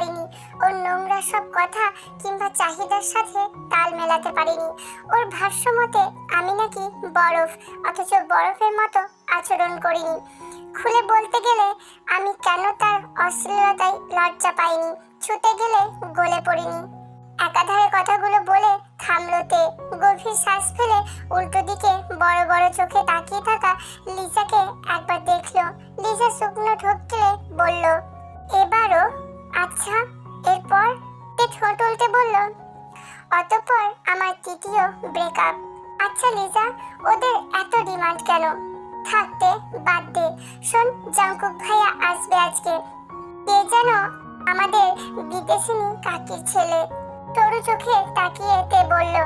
পারিনি। ওর নোংরা সব কথা কিংবা চাহিদার সাথে তাল মেলাতে পারিনি। ওর ভাষ্য মতে আমি নাকি বরফ, অথচ বরফের মতো আচরণ করিনি। খুলে বলতে গেলে আমি কেন তার অশ্লীলতায় লজ্জা পাইনি? ছুটে গেলে গলে পড়িনি। একাধারে কথাগুলো বলে থামলোতে গভীর শ্বাস ফেলে উল্টো দিকে বড় বড় চোখে তাকিয়ে থাকা লিসাকে একবার দেখল। লিসা শুকনো ঠোক বলল, এবারও আচ্ছা এরপর তে ঠোঁট উল্টে বলল, অতঃপর আমার তৃতীয় ব্রেকআপ আচ্ছা লিজা, ওদের এত ডিমান্ড কেন? থাকতে বাদ দে। শোন জাঙ্কুক ভাইয়া আসবে আজকে। কে যেন আমাদের বিদেশিনী কাকির ছেলে। তরু চোখে তাকিয়ে তে বলল,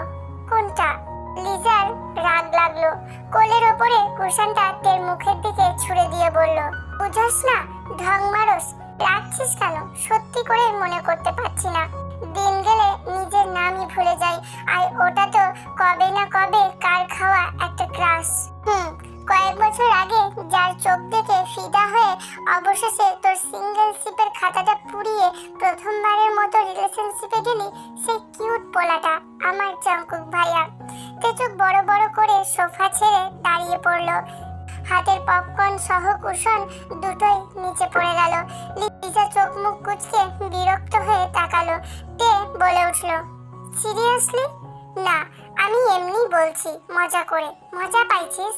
কোনটা? লিজার রাগ লাগল। কোলের ওপরে কুশনটা তের মুখের দিকে ছুড়ে দিয়ে বলল, বুঝাস না, ঢং মারস। রাখছিস কেন? সত্যি করে মনে করতে পারছি না। দিন গেলে নিজের নামই ভুলে যাই। আর ওটা তো কবে না কবে কার খাওয়া একটা ক্রাশ। হুম, কয়েক বছর আগে যার চোখ দেখে ফিদা হয়ে অবশেষে তোর সিঙ্গেল শিপের খাতাটা পুড়িয়ে প্রথমবারের মতো রিলেশনশিপে গেলি সেই কিউট পোলাটা, আমার জঙ্কুক ভাইয়া। তে চোখ বড় বড় করে সোফা ছেড়ে দাঁড়িয়ে পড়ল। হাতের পপকর্ন সহ কুশন দুটোই নিচে পড়ে গেল। লিজা চোখ মুখ কুচকে বিরক্ত হয়ে তাকালো। তে বলে উঠল, সিরিয়াসলি? না, আমি এমনি বলছি, মজা করে। মজা পাইছিস?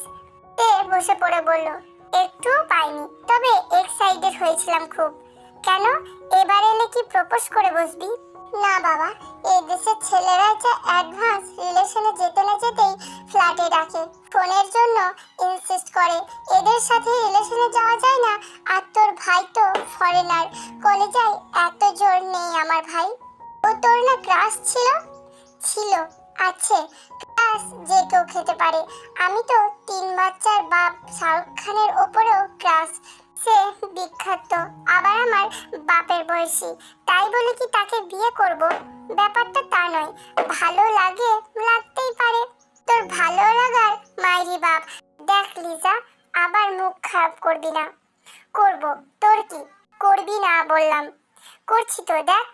তে বসে পড়ে বলল, একটুও পাইনি, তবে এক্সাইটেড হয়েছিলাম খুব। কেন? এবার এলে কি প্রপোজ করে বসবি? না বাবা, এই দেশের ছেলেরা যা অ্যাডভান্স রিলেশনে যেতে না যেতেই ফ্ল্যাটে ডাকে। ফোনের জন্য ইনসিস্ট করে। এদের সাথে রিলেশনে যাওয়া যায় না। আর তোর ভাই তো ফরেনার কলেজায় এত জোর নেই আমার ভাই। ও তোর না ক্রাশ ছিল? ছিল। আছে। ক্রাশ যে কেউ খেতে পারে। আমি তো তিন বাচ্চার বাপ শাহরুখ খানের ওপরেও ক্রাশ সে বিখ্যাত, আবার আমার বাপের বয়সী। তাই বলে কি তাকে বিয়ে করব? ব্যাপারটা তা নয়। ভালো লাগে, লাগতেই পারে। তোর ভালো লাগার মাইরি বাপ। দেখ লিজা, আবার মুখ খারাপ করবি না। করব, তোর কি? করবি না বললাম। করছি তো, দেখ।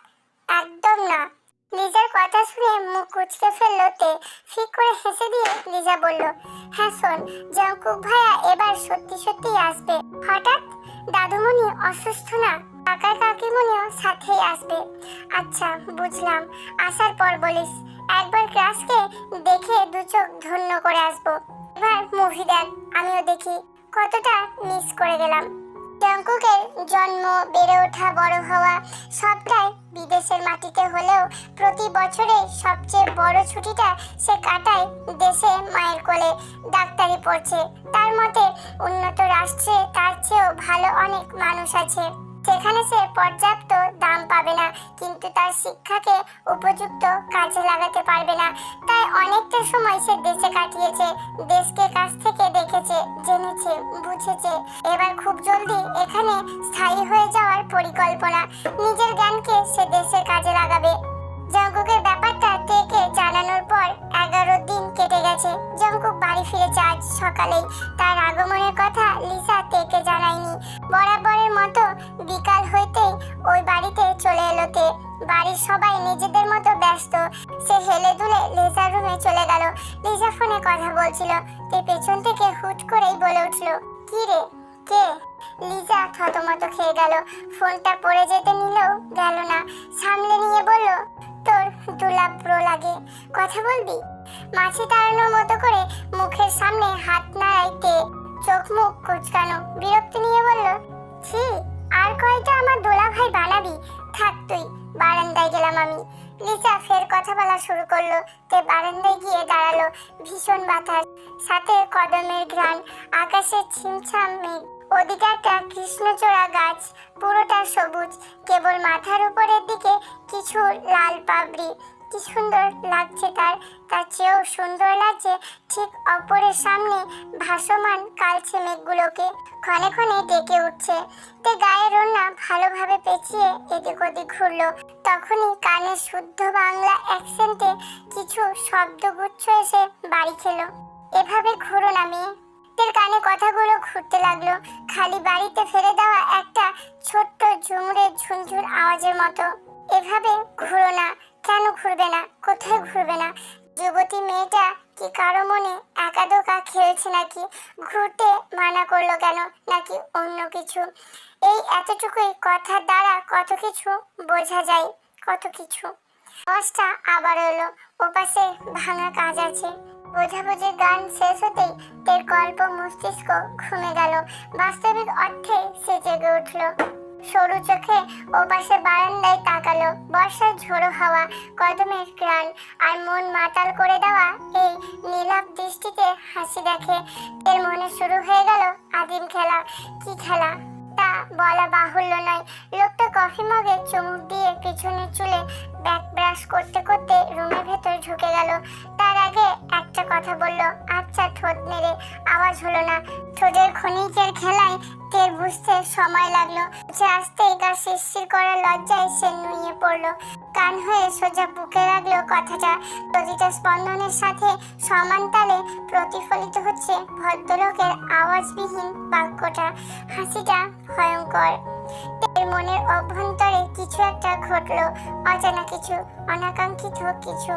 একদম না। লিজার কথা শুনে মুখ কুচকে ফেলল তে। ফিক করে হেসে দিয়ে লিজা বলল হ্যাঁ শোন জঙ্কুক ভাইয়া এবার সত্যি সত্যি আসবে। হঠাৎ দাদুমণি অসুস্থ না? কাকা কাকিমণিও সাথেই আসবে। আচ্ছা বুঝলাম। আসার পর বলিস, একবার ক্লাসকে দেখে দু চোখ ধন্য করে আসব। এবার মুভি দেখ, আমিও দেখি। কতটা মিস করে গেলাম। জঙ্কুকের জন্ম, বেড়ে ওঠা, বড় হওয়া, সবটাই বিদেশের মাটিতে হলেও প্রতি বছরে সবচেয়ে বড় ছুটিটা সে কাটায় দেশে মায়ের কোলে। ডাক্তারি পড়ছে, তার মতে উন্নত রাষ্ট্রে তার চেয়েও ভালো অনেক মানুষ আছে। সেখানে সে পর্যাপ্ত দাম পাবে না, কিন্তু তার শিক্ষাকে উপযুক্ত কাজে লাগাতে পারবে না। তাই অনেকটা সময় সে দেশে কাটিয়েছে, দেশকে কাছ থেকে দেখেছে, জেনেছে, বুঝেছে। এবার খুব জলদি এখানে স্থায়ী হয়ে যাওয়ার পরিকল্পনা। নিজের জ্ঞানকে সে দেশের কাজে লাগাবে। জঙ্কুকের ব্যাপারটা থেকে জানানোর পর এগারো দিন কেটে গেছে। জঙ্কুক বাড়ি ফিরেছে আজ সকালেই। তার আগমনের কথা লিসা তেকে জানায়নি। বরাবরের মতো বিকাল হইতেই ওই বাড়িতে চলে এলো তে। বাড়ির সবাই নিজেদের মতো ব্যস্ত। সে হেলে দুলে লিজার রুমে চলে গেল। লিজা ফোনে কথা বলছিল। তে পেছন থেকে হুট করেই বলে উঠল, কি রে? কে? লিজা থতমত খেয়ে গেল। ফোনটা পড়ে যেতে নিলেও গেল না। সামলে নিয়ে বলল, তোর দুলাভ ব্রো লাগে। কথা বলবি? মাছি তাড়ানোর মতো করে মুখের সামনে হাত নাড়াইতে চোখ মুখ কুচকানো। বিরক্তি নিয়ে বলল ছি, আর কয়টা আমার দোলা ভাই বানাবি? থাক তুই, বারান্দায় গেলাম আমি। লিসা ফের কথা বলা শুরু করল, তে বারান্দায় গিয়ে দাঁড়াল, ভীষণ বাতাস, সাথে কদমের ঘ্রাণ আকাশের ছিমছাম মেঘ। ওদিকে কৃষ্ণচূড়া গাছ, পুরোটা সবুজ, কেবল মাথার উপরের দিকে কিছু লাল পাবড়ি। কি সুন্দর লাগছে তার। তার চেয়েও সুন্দর লাগছে ঠিক অপরের সামনে ভাসমান কালছে মেঘগুলোকে। ক্ষণে ক্ষণে ডেকে উঠছে। তে গায়ের ওড়না ভালোভাবে পেঁচিয়ে এদিক ওদিক ঘুরলো। তখনই কানে শুদ্ধ বাংলা অ্যাকসেন্টে কিছু শব্দগুচ্ছ এসে বাড়ি খেলো। এভাবে ঘুরো না মেয়ে। তের কানে কথাগুলো ঘুরতে লাগল। খালি বাড়িতে ফেলে দেওয়া একটা ছোট্ট ঝুমুরের ঝুনঝুর আওয়াজের মতো। এভাবে ঘুরো না। কেন ঘুরবে না? কোথায় ঘুরবে না? যুবতী মেয়েটা কি কারও মনে একা দোকা খেলছে নাকি? ঘুরতে মানা করল কেন? নাকি অন্য কিছু? এই এতটুকুই কথার দ্বারা কত কিছু বোঝা যায়, কত কিছু। আওয়াজটা আবার এলো। ওপাশে ভাঙা কাজ আছে। বোঝাবুঝি গান শেষ হতেই তের গল্প মস্তিষ্ক ঘুমে গেল। বাস্তবিক অর্থে সে জেগে উঠল। সরু চোখে ওপাশে বারান্দায় তাকালো। বর্ষার ঝোড়ো হাওয়া, কদমের গ্রাণ আর মন মাতাল করে দেওয়া এই নীলাভ দৃষ্টিতে হাসি দেখে। এর মনে শুরু হয়ে গেল আদিম খেলা। কি খেলা? বলা বাহুল্য নয়। লোকটা কফি মগে চুমুক দিয়ে পিছনের চুলে ব্যাক ব্রাশ করতে করতে রুমের ভেতর ঢুকে গেল। তার আগে একটা কথা বলল আচ্ছা ঠোঁট নেড়ে আওয়াজ হলো না। ঠোঁটের ক্ষণিকের খেলায় টের বুঝতে সময় লাগল। যে আসতেই গা শিরশির করার লজ্জায় সে নুয়ে পড়ল। কান হয়ে সোজা বুকে রাখল কথাটা। প্রতিটা স্পন্দনের সাথে সমান তালে প্রতিফলিত হচ্ছে ভদ্রলোকের আওয়াজবিহীন বাক্যটা। হাসিটা ভয়ঙ্কর। তের মনের অভ্যন্তরে কিছু একটা ঘটলো, অজানা কিছু, অনাকাঙ্ক্ষিত কিছু।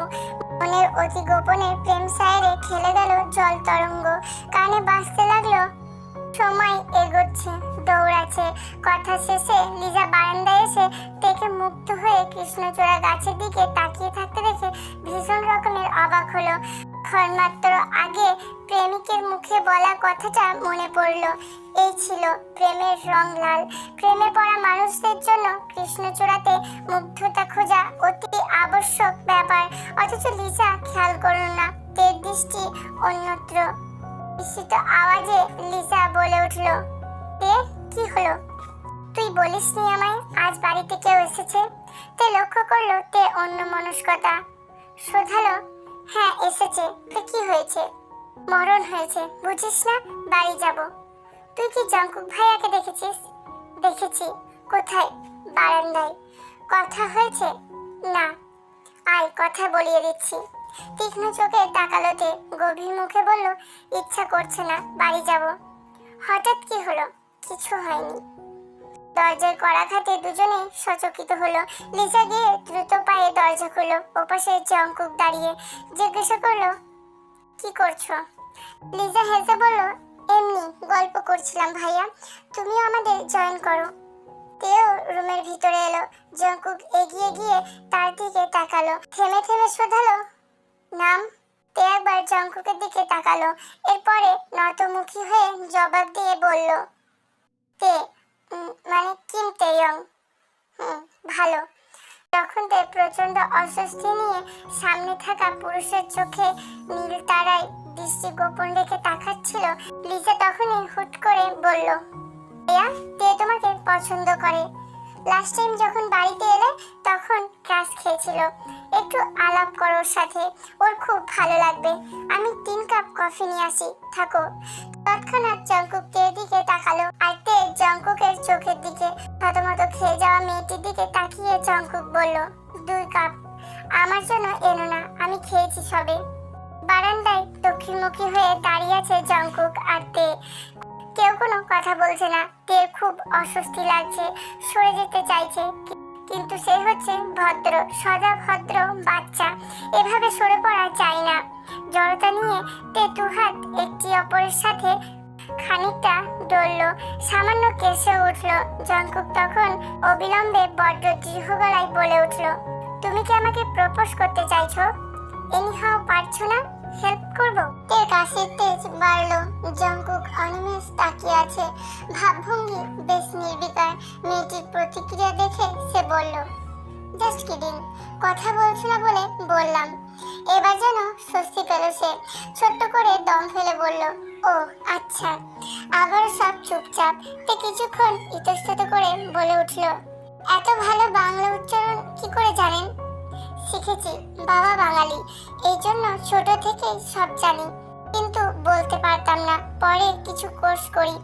মনের অতি গোপনে প্রেম সায়রে খেলে গেল জল তরঙ্গ। কানে বাঁচতে লাগল, সময় এগোচ্ছে, দৌড়াচ্ছে। কথা শেষে লিজা বারান্দায় এসে দেখে মুগ্ধ হয়ে কৃষ্ণচূড়া গাছের দিকে তাকিয়ে থাকতে দেখে ভীষণ রকমের অবাক হলো। ক্ষণমাত্র আগে প্রেমিকের মুখে বলা কথাটা মনে পড়ল। এই ছিল প্রেমের রং লাল। প্রেমে পড়া মানুষদের জন্য কৃষ্ণচূড়াতে মুগ্ধতা খোঁজা অতি আবশ্যক ব্যাপার। অথচ লিজা খেয়াল করল না, তের দৃষ্টি অন্যত্র। বিস্মিত আওয়াজে লিজা বলে উঠল তে কি হলো? তুই বলিসনি আমায়? আজ বাড়িতে কেউ এসেছে? তে লক্ষ্য করল তে অন্য মনস্কতা শোধালো হ্যাঁ এসেছে। তো কি হয়েছে? মরণ হয়েছে। বুঝিস না? বাড়ি যাব। তুই কি জঙ্কুক ভাইয়াকে দেখেছিস? দেখেছি। কোথায়? বারান্দায়। কথা হয়েছে? না। আয়, কথা বলিয়ে দিচ্ছি। তীক্ষ্ণ চোখে তাকালোতে গভীর মুখে বলল, ইচ্ছা করছে না, বাড়ি যাব। হঠাৎ কি হলো? কিছু হয়নি। দরজার কড়াঘাতে দুজনে সচকিত হলো। লিজা গিয়ে দ্রুত পায়ে দরজা খুললো, ওপাশে জঙ্কুক দাঁড়িয়ে জিজ্ঞাসা করল, কি করছ? লিজা হেসে বলল, এমনি গল্প করছিলাম ভাইয়া তুমিও আমাদের জয়েন করো। তেও রুমের ভিতরে এলো জঙ্কুক এগিয়ে গিয়ে তার দিকে তাকালো, থেমে থেমে শোধালো, নাম? তে একবার জঙ্কুকের দিকে তাকালো, এরপরে নতমুখী হয়ে জবাব দিয়ে বলল তে মানে কিম তেয়ং ভালো। তখন তে প্রচণ্ড অস্বস্তি নিয়ে সামনে থাকা পুরুষের চোখে নীল তারায় দৃষ্টি গোপন রেখে তাকাচ্ছিল। লিজা তখনই হুট করে বলল ভাইয়া তে তোমাকে পছন্দ করে। লাস্ট টাইম যখন বাড়িতে এলে তখন ক্রাশ খেয়েছিল। একটু আলাপ করো ওর সাথে। ওর খুব ভালো লাগবে। আমি তিন কাপ কফি নিয়ে আসি। থাকো। তৎক্ষণাৎ জঙ্কুক তের দিকে তাকালো। আর জঙ্কুকের চোখের দিকে, প্রথমত খেয়ে যাওয়া মেয়েটির দিকে তাকিয়ে জঙ্কুক বলল, দুই কাপ। আমার জন্য এনো না, আমি খেয়েছি সবে। বারান্দায় দক্ষিণমুখী হয়ে দাঁড়িয়ে আছে জঙ্কুক আর তে। কেউ কোনো কথা বলছে না। তের খুব অস্বস্তি লাগছে, সরে যেতে চাইছে। কিন্তু সে হচ্ছে ভদ্র সদা ভদ্র বাচ্চা। এভাবে সরে পড়া যায় না। জড়তা নিয়ে তে হাত একটি অপরের সাথে খানিকটা ডলল সামান্য কেসে উঠল। জঙ্কুক তখন অবিলম্বে বড্ড দৃঢ় গলায় বলে উঠল, তুমি কি আমাকে প্রপোজ করতে চাইছো? এনিহাও পারছ না? হেল্প করব? তের কাশির তেজ বাড়লো। জঙ্কুক অনিমেষ তাকিয়ে আছে। ভাবভঙ্গি বেশ নির্বিকার। মেয়েটির প্রতিক্রিয়া দেখে সে বলল জাস্ট কিডিং কথা বলছো না বলে বললাম। এবার যেন স্বস্তি পেল সে। ছোট্ট করে দম ফেলে বলল ও আচ্ছা। আবারও সব চুপচাপ তে কিছুক্ষণ ইতস্তত করে বলে উঠল, এত ভালো বাংলা উচ্চারণ কি করে জানেন? শিখেছি, বাবা বাঙালি। এই জন্য ছোট থেকেই সব জানি। কিন্তু বলতে পারতাম না, পরে কিছু কোর্স করি।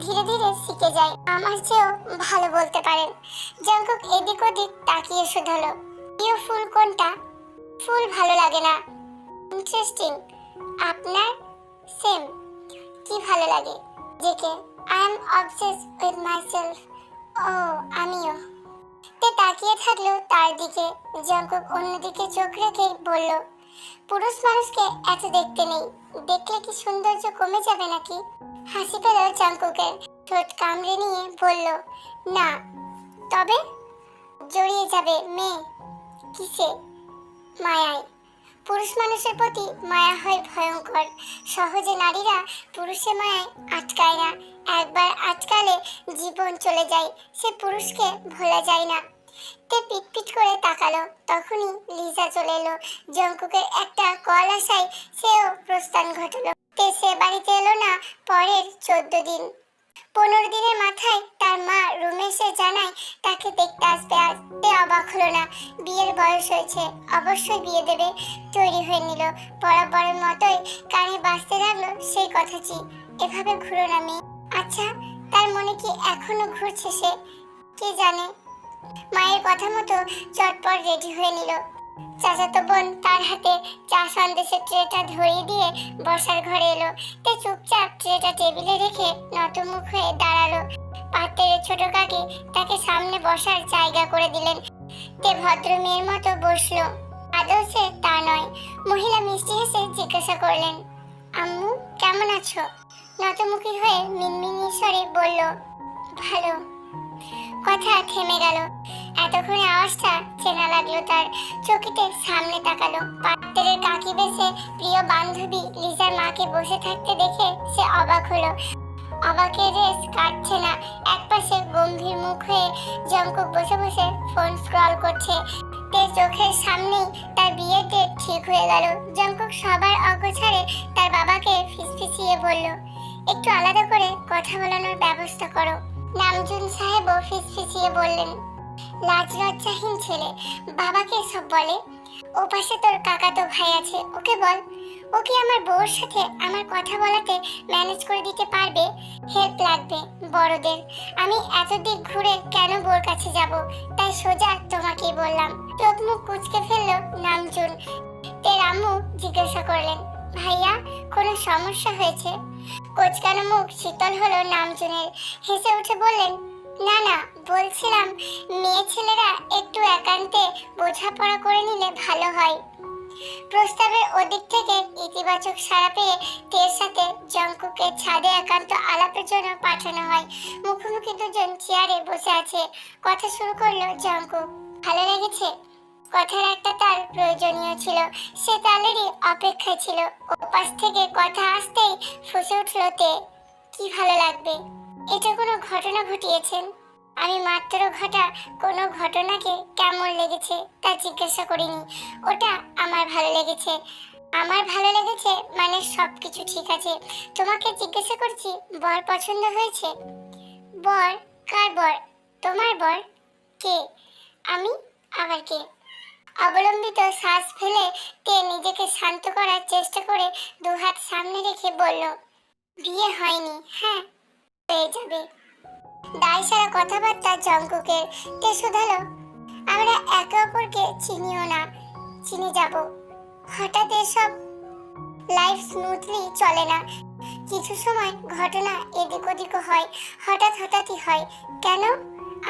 ধীরে ধীরে শিখে যাই। আমার চেয়েও ভালো বলতে পারেন। জঙ্কুক এদিক ওদিক তাকিয়ে শুধালো। প্রিয় ফুল কোনটা? ফুল ভালো লাগে না। ইন্টারেস্টিং। আপনার? সেম। কি ভালো লাগে? নিজেকে I am obsess with myself ও, আমিও। তে তাকিয়ে থাকল তার দিকে। জঙ্কুক অন্যদিকে চোখ রেখে বলল, পুরুষ মানুষকে এত দেখতে নেই। দেখলে কি সৌন্দর্য কমে যাবে নাকি? হাসি পেল জঙ্কুকের। ঠোঁট কামড়ে নিয়ে বলল, না। তবে জড়িয়ে যাবে মেয়ে। কিসে? মায়ায়। পুরুষ মানুষের প্রতি মায়া হয় ভয়ঙ্কর। সহজে নারীরা পুরুষের মায়ায় আটকায় না। একবার আটকালে জীবন চলে যায়। সে পুরুষকে ভোলা যায় না। তে পিট পিট করে তাকালো। তখনই লিজা চলে এলো। জঙ্কুকের একটা কল আসায় সেও প্রস্থান ঘটলো। তে সে বাড়িতে এলো না পরের চোদ্দ দিন। পনেরো দিনের মাথায় তার মা রুমে এসে জানায়, তাকে দেখতে আসবে আজ তে অবাক হলো না। বিয়ের বয়স হয়েছে, অবশ্যই বিয়ে দেবে, তৈরি হয়ে নিল। বরাবরের মতোই কানে বাঁচতে লাগল সেই কথাটি। এভাবে ঘুরো না মেয়ে। আচ্ছা তার মনে কি এখনও ঘুরছে সে? কে জানে? মায়ের কথা মতো চটপট রেডি হয়ে নিল। চাচাতো বোন তার হাতে চা সন্দেশের ট্রেটা ধরিয়ে দিয়ে বসার ঘরে এলো। তে চুপচাপ ট্রেটা টেবিলে রেখে নতমুখ হয়ে দাঁড়াল। পাত্রের ছোট কাকি তাকে সামনে বসার জায়গা করে দিলেন। তে ভদ্র মেয়ের মতো বসল। আদৌ সে তা নয়। মহিলা মিষ্টি হেসে জিজ্ঞাসা করলেন, আম্মু, কেমন আছো? নতমুখী হয়ে মিনমিনি স্বরে বলল, ভালো। কথা থেমে গেল। এতক্ষণে আওয়াজটা চেনা লাগল তার। চকিতে সামনে তাকালো। পাত্রের কাকি বেছে প্রিয় বান্ধবী লিজার মাকে বসে থাকতে দেখে সে অবাক হলো। অবাকের রেস কাটছে না। একপাশে গম্ভীর মুখ হয়ে জঙ্কুক বসে বসে ফোন স্ক্রল করছে। তে চোখের সামনেই তার ডেট ঠিক হয়ে গেল। জঙ্কুক সবার অগোছারে তার বাবাকে ফিসফিসিয়ে বলল, একটু আলাদা করে কথা বলানোর ব্যবস্থা করো। নামজুন সাহেবও ফিসফিসিয়ে বললেন লাজ লজ্জাহীন ছেলে। বাবাকে সব বলে। ও পাশে তোর কাকাতো ভাই আছে, ওকে বল। ও কি আমার বউর সাথে আমার কথা বলাতে ম্যানেজ করে দিতে পারবে? হেল্প লাগবে বড়দের। আমি এত দিক ঘুরে কেন বোর কাছে যাব? তাই সোজা তোমাকেই বললাম। চোখ মুখ কুচকে ফেলল নামজুন। তের আম্মু জিজ্ঞাসা করলেন, ভাইয়া, কোনো সমস্যা হয়েছে? কোচকানো মুখ শীতল হলো নামজুনের। হেসে উঠে বললেন না না, বলছিলাম, মেয়ে ছেলেরা একটু একান্তে বোঝাপড়া করে নিলে ভালো হয়। প্রস্তাবের ওদিক থেকে ইতিবাচক সাড়া পেয়ে তের সাথে জঙ্কুকে ছাদে একান্ত আলাপের জন্য পাঠানো হয়। মুখোমুখি দুজন চেয়ারে বসে আছে। কথা শুরু করল জঙ্কুক ভালো লেগেছে? কথার একটা তাল প্রয়োজনীয় ছিল। সে তালেরই অপেক্ষা ছিল। ওপাশ থেকে কথা আসতেই ফুসে উঠল তে। কি ভালো লাগবে? এটা কোনো ঘটনা ঘটিয়েছেন আমি মাত্র ঘটা কোনো ঘটনাকে কেমন লেগেছে তা জিজ্ঞাসা করিনি। ওটা আমার ভালো লেগেছে। আমার ভালো লেগেছে মানে সব কিছু ঠিক আছে। তোমাকে জিজ্ঞাসা করছি, বর পছন্দ হয়েছে? বর? কার বর? তোমার বর? কে? আমি? আবার কে? অবলম্বিত শ্বাস ফেলে তে নিজেকে শান্ত করার চেষ্টা করে দুহাত সামনে রেখে বলল, বিয়ে হয়নি। হ্যাঁ হয়ে যাবে। দায় সারা কথাবার্তা জঙ্কুকের তে শুধালো? আমরা একে অপরকে চিনিও না, চিনে যাব। হঠাৎ এসব লাইফ স্মুথলি চলে না। কিছু সময় ঘটনা এদিক ওদিকও হয়, হঠাৎ হঠাৎই হয়। কেন?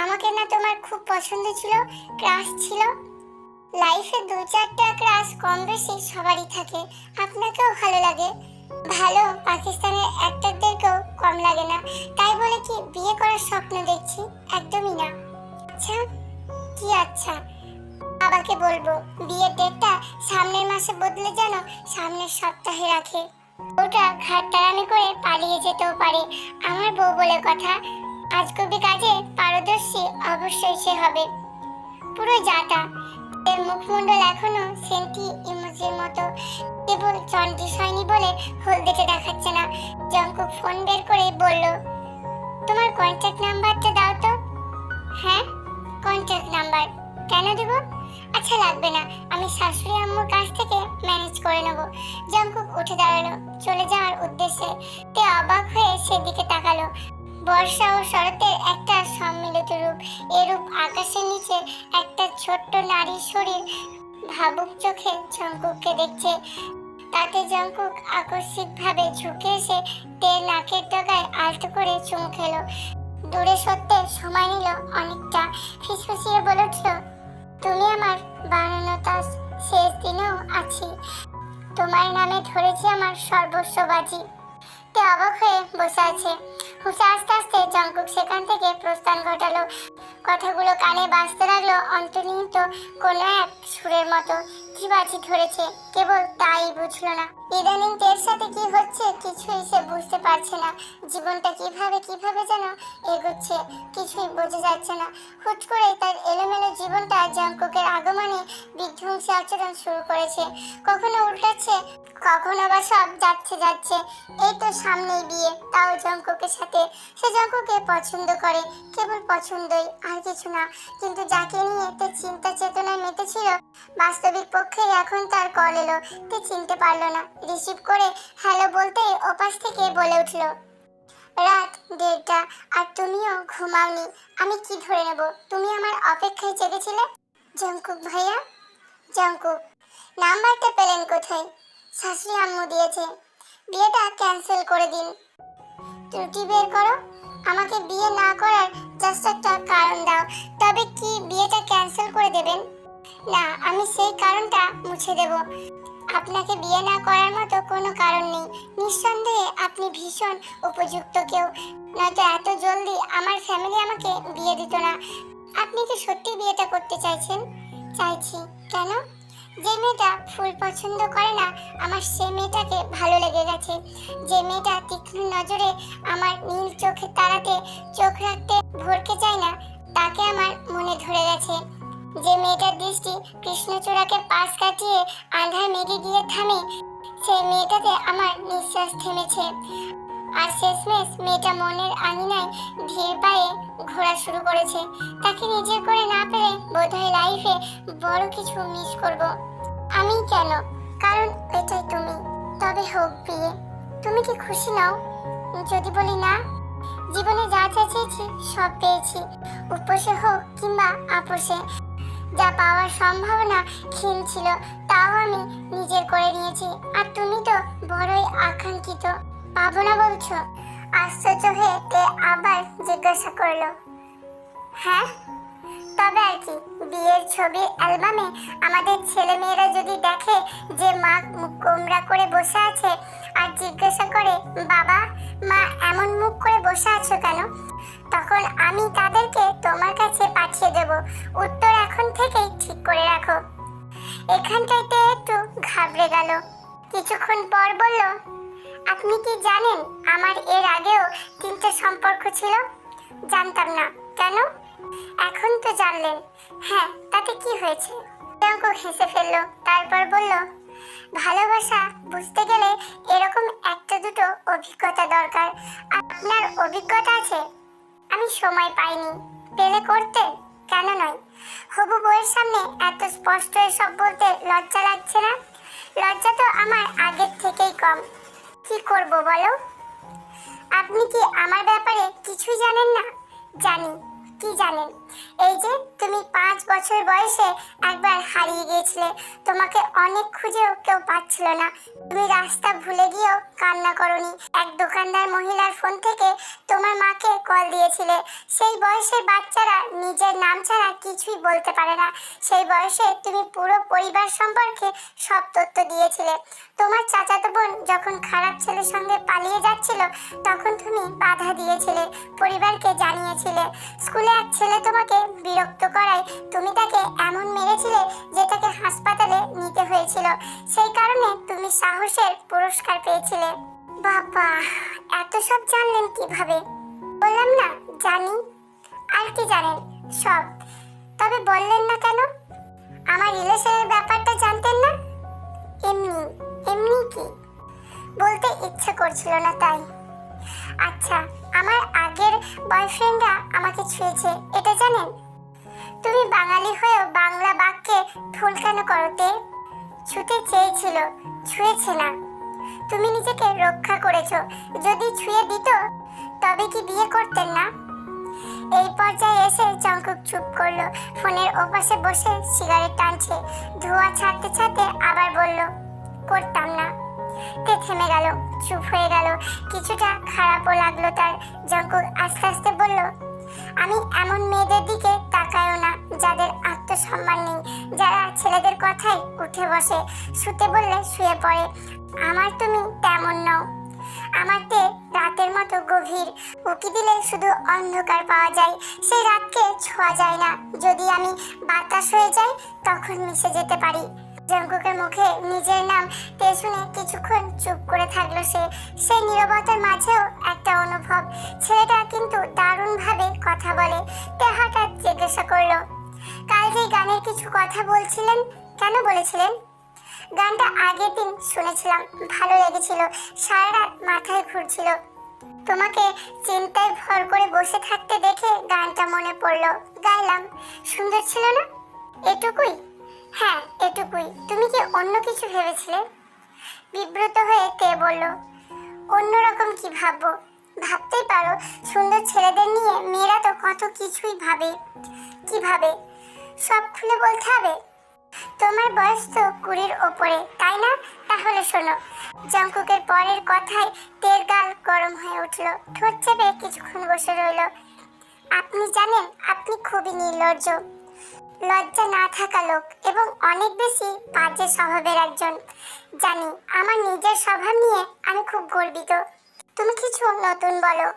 আমাকে না তোমার খুব পছন্দ ছিল? ক্রাশ ছিল? লাইফে দু চারটা ক্রাশ কম বেশি সবারই থাকে। আপনাকেও ভালো লাগে। ভালো, পাকিস্তানের অ্যাক্টরদেরকেও কম লাগে না। তাই বলে কি, বিয়ে করার স্বপ্ন দেখছি, একদমই না। আচ্ছা কি আচ্ছা? বাবাকে বলব, বিয়ের ডেটটা সামনের মাসে বদলে যেন সামনের সপ্তাহে রাখে। ওটা ঘাট টারামি করে পালিয়ে যেতেও পারে, আমার বউ বলে কথা। আজকবি কাজে পারদর্শী অবশ্যই সে হবে। পুরো জাটা এর মুখমণ্ডল এখনও সেন্টি ইমোজির মতো। কেবল জন্ডিস হয়নি বলে হলদেটে দেখাচ্ছে না। জঙ্কুক ফোন বের করে বলল, তোমার কন্ট্যাক্ট নাম্বারটা দাও তো। হ্যাঁ? কন্ট্যাক্ট নাম্বার কেন দেব? আচ্ছা লাগবে না। আমি শাশুড়ি আম্মুর কাছ থেকে ম্যানেজ করে নেব। জঙ্কুক উঠে দাঁড়াল, চলে যাওয়ার উদ্দেশ্যে। তে অবাক হয়ে সেদিকে তাকালো। বর্ষা ও শরতের একটা সম্মিলিত রূপ। এরূপ আকাশের নিচে একটা ছোট্ট নারীর শরীর ভাবুক চোখে, জঙ্কুককে দেখছে। তাতে জঙ্কুক আকস্মিকভাবে ঝুঁকে এসে তের নাকের ডগায় আলতো করে চুম খেলো। দূরে সত্যি সময় নিল অনেকটা। ফিসফিসিয়ে বলে উঠল, তুমি আমার বানানো তাস শেষ দিনেও আছি। তোমার নামে ধরেছি আমার সর্বস্ব বাজি। তে অবাক হয়ে বসে আছে। হুসে আস্তে আস্তে জঙ্কুক সেখান থেকে প্রস্থান ঘটালো। কথাগুলো কানে বাজতে লাগল। অন্তর্নিহিত কোনো এক সুরের মতো কি বাজি ধরেছে। কেবল তাই বুঝলো না। ইদানিং তের সাথে কি হচ্ছে কিছুই সে বুঝতে পারছে না। জীবনটা কীভাবে কীভাবে যেন এগোচ্ছে কিছুই বোঝা যাচ্ছে না। হুট করে তার এলোমেলো জীবনটা জঙ্কুকের আগমনে বিধ্বংসী আচরণ শুরু করেছে। কখনো উল্টাচ্ছে কখনো আবার সব যাচ্ছে যাচ্ছে? এই তো সামনেই বিয়ে, তাও জঙ্কুকের সাথে। সে জঙ্কুকে পছন্দ করে, কেবল পছন্দই, আর কিছু না। কিন্তু যাকে নিয়ে তে চিন্তা চেতনায় মেতেছিল, বাস্তবিক পক্ষে এখন তার কল এলো। তে চিনতে পারল না। রিসিভ করে হ্যালো বলতেই ওপাশ থেকে বলে উঠল, রাত দেড়টা, আর তুমিও ঘুমাওনি। আমি কি ধরে নেব? তুমি আমার অপেক্ষায় জেগেছিলে? জঙ্কুক ভাইয়া? জঙ্কুক, নাম্বারটা পেলেন কোথায়? শাশুড়ি আম্মু দিয়েছে। বিয়েটা ক্যান্সেল করে দিন। ত্রুটি বের করো। আমাকে বিয়ে না করার জাস্ট একটা কারণ দাও। তবে কি বিয়েটা ক্যান্সেল করে দেবেন? না, আমি সেই কারণটা মুছে দেব। আপনাকে বিয়ে না করার মতো কোনো কারণ নেই। নিঃসন্দেহে আপনি ভীষণ উপযুক্ত কেউ। নয়তো এত জলদি আমার ফ্যামিলি আমাকে বিয়ে দিত না। আপনি কি সত্যি বিয়েটা করতে চাইছেন? চাইছি। কেন? যে মেয়েটা ফুল পছন্দ করে না, আমার সে মেয়েটাকে ভালো লেগে গেছে। যে মেয়েটা তীক্ষ্ণ নজরে আমার নীল চোখে তাড়াতে চোখ রাখতে ভরকে চায় না, তাকে আমার মনে ধরে গেছে। যে মেয়েটার দৃষ্টি কৃষ্ণচূড়াকে পাশ কাটিয়ে আন্ধার মেঘে গিয়ে থামে, সেই মেয়েটাতে আমার নিঃশ্বাস থেমেছে। আর শেষমেশ মেয়েটা মনের আঙিনায় ধীর পায়ে ঘোরা শুরু করেছে। তাকে নিজের করে না পেরে বোধহয় লাইফে বড় কিছু মিস করব। আমি কেন? কারণ এটাই তুমি। তবে হোক বিয়ে তুমি কি খুশি নাও? যদি বলি না, জীবনে যা যা চেয়েছি সব পেয়েছি। উপসে হোক কিংবা আপোষে যা পাওয়ার সম্ভাবনা ক্ষীণ ছিল, তাও আমি নিজের করে নিয়েছি। আর তুমি তো বড়ই আকাঙ্ক্ষিত। পাবো না বলছো? আশ্চর্য হয়ে তে আবার জিজ্ঞাসা করল। হ্যাঁ তবে আর কি, বিয়ের ছবির অ্যালবামে আমাদের ছেলে মেয়েরা যদি দেখে যে মা গোমরা করে বসে আছে আর জিজ্ঞাসা করে, বাবা, মা এমন মুখ করে বসে আছো কেন? তখন আমি তাদেরকে তোমার কাছে পাঠিয়ে দেব। উত্তর এখন থেকেই ঠিক করে রাখো। এখানটাইতে একটু ঘাবড়ে গেল। কিছুক্ষণ পর বলল আপনি কি জানেন আমার এর আগেও তিনটে সম্পর্ক ছিল? জানতাম না। কেন? এখন তো জানলেন। হ্যাঁ তাতে কি হয়েছে? প্রিয়ঙ্ক হেসে ফেলল, তারপর বলল, ভালোবাসা বুঝতে গেলে এরকম একটা দুটো অভিজ্ঞতা দরকার। আপনার অভিজ্ঞতা আছে? আমি সময় পাইনি। পেলে করতে? কেন নয়? হবু বইয়ের সামনে এত স্পষ্ট এসব বলতে লজ্জা লাগছে না? লজ্জা তো আমার আগের থেকেই কম। কি করব বলো? আপনি কি আমার ব্যাপারে কিছুই জানেন না? জানি কি জানেন? এই যে, তুমি পাঁচ বছর বয়সে একবার হারিয়ে গিয়েছিলে। তোমাকে অনেক খুঁজেও কেউ পাচ্ছিল না। তুমি রাস্তা ভুলে গিয়েও কান্না করনি। এক দোকানদার মহিলার ফোন থেকে তোমার মাকে কল দিয়েছিলে। সেই বয়সের বাচ্চারা নিজের নাম ছাড়া কিছুই বলতে পারে না। সেই বয়সে তুমি পুরো পরিবার সম্পর্কে সব তথ্য দিয়েছিলে। তোমার চাচাতো বোন যখন খারাপ ছেলের সঙ্গে পালিয়ে যাচ্ছিল, তখন তুমি বাধা দিয়েছিলে, পরিবারকে জানিয়েছিলে। স্কুলে এক ছেলে তোমাকে বিরক্ত করায় তুমি তাকে এমন মেরেছিলে যে তাকে হাসপাতালে নিতে হয়েছিল। সেই কারণে তুমি সাহসের পুরস্কার পেয়েছিলে। বাবা, এত সব জানলেন কীভাবে? বললাম না, জানি। আর কি জানেন? সব। তবে বললেন না কেন? আমার রিলেশনের ব্যাপারটা জানতেন না? এমনি এমনি কি? বলতে ইচ্ছে করছিল না তাই। আচ্ছা আমার আগের বয়ফ্রেন্ডরা আমাকে ছুঁয়েছে, এটা জানেন? তুমি বাঙালি হয়েও বাংলা বাক্যে ভুল কেন করতে ছুতে চেয়েছিল, ছুঁয়েছে না। তুমি নিজেকে রক্ষা করেছ, যদি ছুঁয়ে দিত, তবে কি বিয়ে করতেন না? এই পর্যায়ে এসে চঙ্কুক চুপ করল, ফোনের ওপাশে বসে সিগারেট টানছে, ধোঁয়া ছাড়তে ছাড়তে আবার বলল, করতাম না। তে থেমে গেল, চুপ হয়ে গেল। কিছুটা খারাপও লাগল তার। জঙ্কুক আস্তে আস্তে বলল, আমি এমন মেয়েদের দিকে তাকায়ও না, যাদের আত্মসম্মান নেই। যারা ছেলেদের কথাই উঠে বসে, শুতে বললে শুয়ে পড়ে। আমার তুমি তেমন নও। আমাকে রাতের মতো গভীর। উকি দিলে শুধু অন্ধকার পাওয়া যায়। সেই রাতকে ছোঁয়া যায় না। যদি আমি বাতাস হয়ে যাই, তখন মিশে যেতে পারি। জঙ্কুকের মুখে নিজের নাম তে শুনে কিছুক্ষণ চুপ করে থাকল সে। সেই নীরবতার মাঝেও একটা অনুভব। ছেলেটা কিন্তু দারুণভাবে কথা বলে। তে হঠাৎ জিজ্ঞাসা করল, কাল যে গানের কিছু কথা বলছিলেন, কেন বলেছিলেন? গানটা আগের দিন শুনেছিলাম, ভালো লেগেছিল সারা রাত মাথায় ঘুরছিল। তোমাকে চিন্তায় ভর করে বসে থাকতে দেখে গানটা মনে পড়ল। গাইলাম, সুন্দর ছিল না? এটুকুই? হ্যাঁ এটুকুই। তুমি কি অন্য কিছু ভেবেছিলে? বিব্রত হয়ে তে বলল, অন্যরকম কি ভাববো? ভাবতেই পারো, সুন্দর ছেলেদের নিয়ে মেয়েরা তো কত কিছুই ভাবে। কি ভাবে? সব খুলে বলতে হবে? তোমার বয়স তো কুড়ির ওপরে, তাই না? তাহলে শোনো জঙ্কুকের পরের কথায় তের গাল গরম হয়ে উঠল। ঠোঁট চেপে কিছুক্ষণ বসে রইল। আপনি জানেন, আপনি খুবই নির্লজ্জ। লজ্জা না থাকা লোক এবং অনেক বেশি বাজে স্বভাবের একজন। জানি, আমার নিজের স্বভাব নিয়ে আমি খুব গর্বিত। তুমি কিছু নতুন বলো।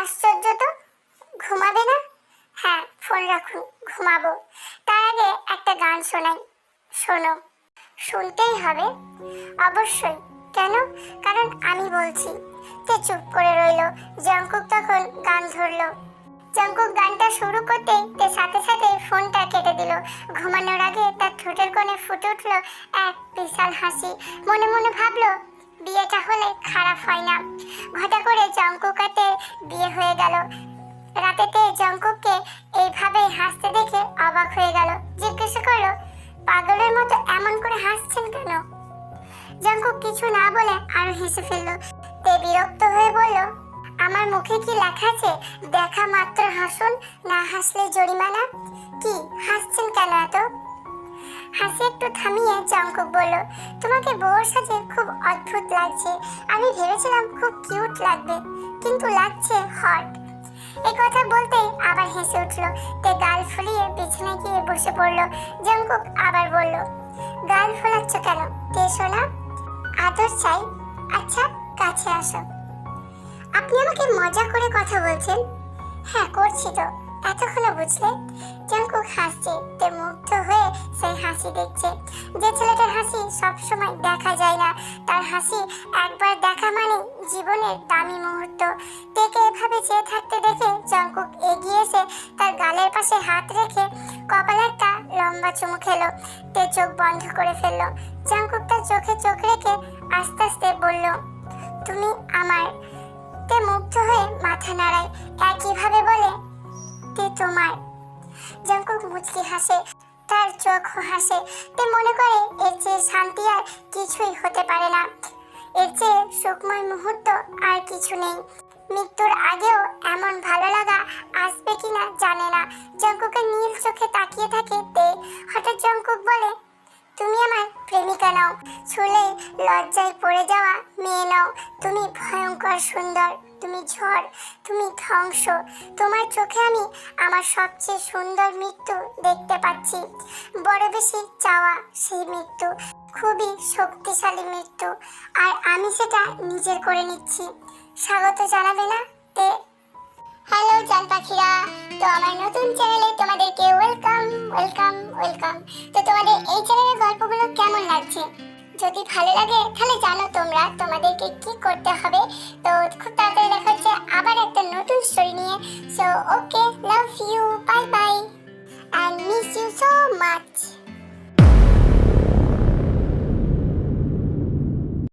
আশ্চর্য তো? ঘুমাবে না? হ্যাঁ ফোন রাখুন, ঘুমাবো। তার আগে একটা গান শোনাই। শোনো। শুনতেই হবে। অবশ্যই। কেন? কারণ আমি বলছি। তে চুপ করে রইল? জঙ্কুক তখন গান ধরলো। জঙ্কুক গানটা শুরু করতে তে সাথে সাথে ফোনটা কেটে দিল। ঘুমানোর আগে তার ঠোঁটের কোণে ফুটে উঠল এক বিশাল হাসি। মনে মনে ভাবলো, বিয়েটা হলে খারাপ হয় না। ঘটা করে জঙ্কুকাতে বিয়ে হয়ে গেল। রাতেতে জঙ্কুককে এইভাবে হাসতে দেখে অবাক হয়ে গেল। জিজ্ঞাসা করল, পাগলের মতো এমন করে হাসছেন কেন? জঙ্কুক কিছু না বলে আরও হেসে ফেলল। তে বিরক্ত হয়ে বলল আমার মুখে কি লেখা আছে? দেখা মাত্র হাসুন, না হাসলে জরিমানা? কি, হাসছেন কেন এত? হাসি একটু থামিয়ে জঙ্কুক বলল, তোমাকে বউর সাজে খুব অদ্ভুত লাগছে। আমি ভেবেছিলাম খুব কিউট লাগবে, কিন্তু লাগছে হট। এই কথা বলতেই আবার হেসে উঠল। তে গাল ফুলিয়ে বিছানায় গিয়ে বসে পড়ল। জঙ্কুক আবার বলল, গাল ফোলাচ্ছ কেন? তে শোনা আদর চাই। আচ্ছা কাছে আসো। আপনি আমাকে মজা করে কথা বলছেন? হ্যাঁ করছি তো। এতক্ষণে বুঝলে? জঙ্কুক হাসছে, তে মুগ্ধ হয়ে সেই হাসি দেখছে। যে ছেলেটার হাসি সবসময় দেখা যায় না, তার হাসি একবার দেখা মানে জীবনের দামি মুহূর্ত। তেকে এভাবে চেয়ে থাকতে দেখে জঙ্কুক এগিয়ে এসে তার গালের পাশে হাত রেখে কপালে একটা লম্বা চুমু খেলো। তে চোখ বন্ধ করে ফেলল। জঙ্কুক তার চোখে চোখ রেখে আস্তে আস্তে বলল, তুমি আমার তে মুগ্ধ হয়ে মাথা নাড়ায়। একইভাবে বলে, তে তোমার। জঙ্কুক মুচকি হাসে, তার চোখ হাসে। তে মনে করে, এর চেয়ে শান্তি আর কিছুই হতে পারে না। এর চেয়ে সুখময় মুহূর্ত আর কিছু নেই। মৃত্যুর আগেও এমন ভালো লাগা আসবে কিনা জানে না। জঙ্কুকের নীল চোখে তাকিয়ে থাকে তে। হঠাৎ জঙ্কুক বলে তুমি আমার প্রেমিকা নাও। ছুলে লজ্জায় পড়ে যাওয়া মেয়ে নাও। তুমি ভয়ঙ্কর সুন্দর, তুমি ঝড়, তুমি ধ্বংস। তোমার চোখে আমি আমার সবচেয়ে সুন্দর মৃত্যু দেখতে পাচ্ছি। বড় বেশি চাওয়া সেই মৃত্যু, খুবই শক্তিশালী মৃত্যু। আর আমি সেটা নিজের করে নিচ্ছি। স্বাগত জানাবে না তে হ্যালো জান পাখিরা তো আমার নতুন চ্যানেলে তোমাদেরকে ওয়েলকাম ওয়েলকাম ওয়েলকাম তো তোমাদের এই চ্যানেলের গল্পগুলো কেমন লাগছে? যদি ভালো লাগে, তাহলে জানো তোমরা তোমাদেরকে কি করতে হবে? তো খুব তাড়াতাড়ি দেখা হচ্ছে আবার একটা নতুন স্টোরি নিয়ে। So okay love you bye bye and miss you so much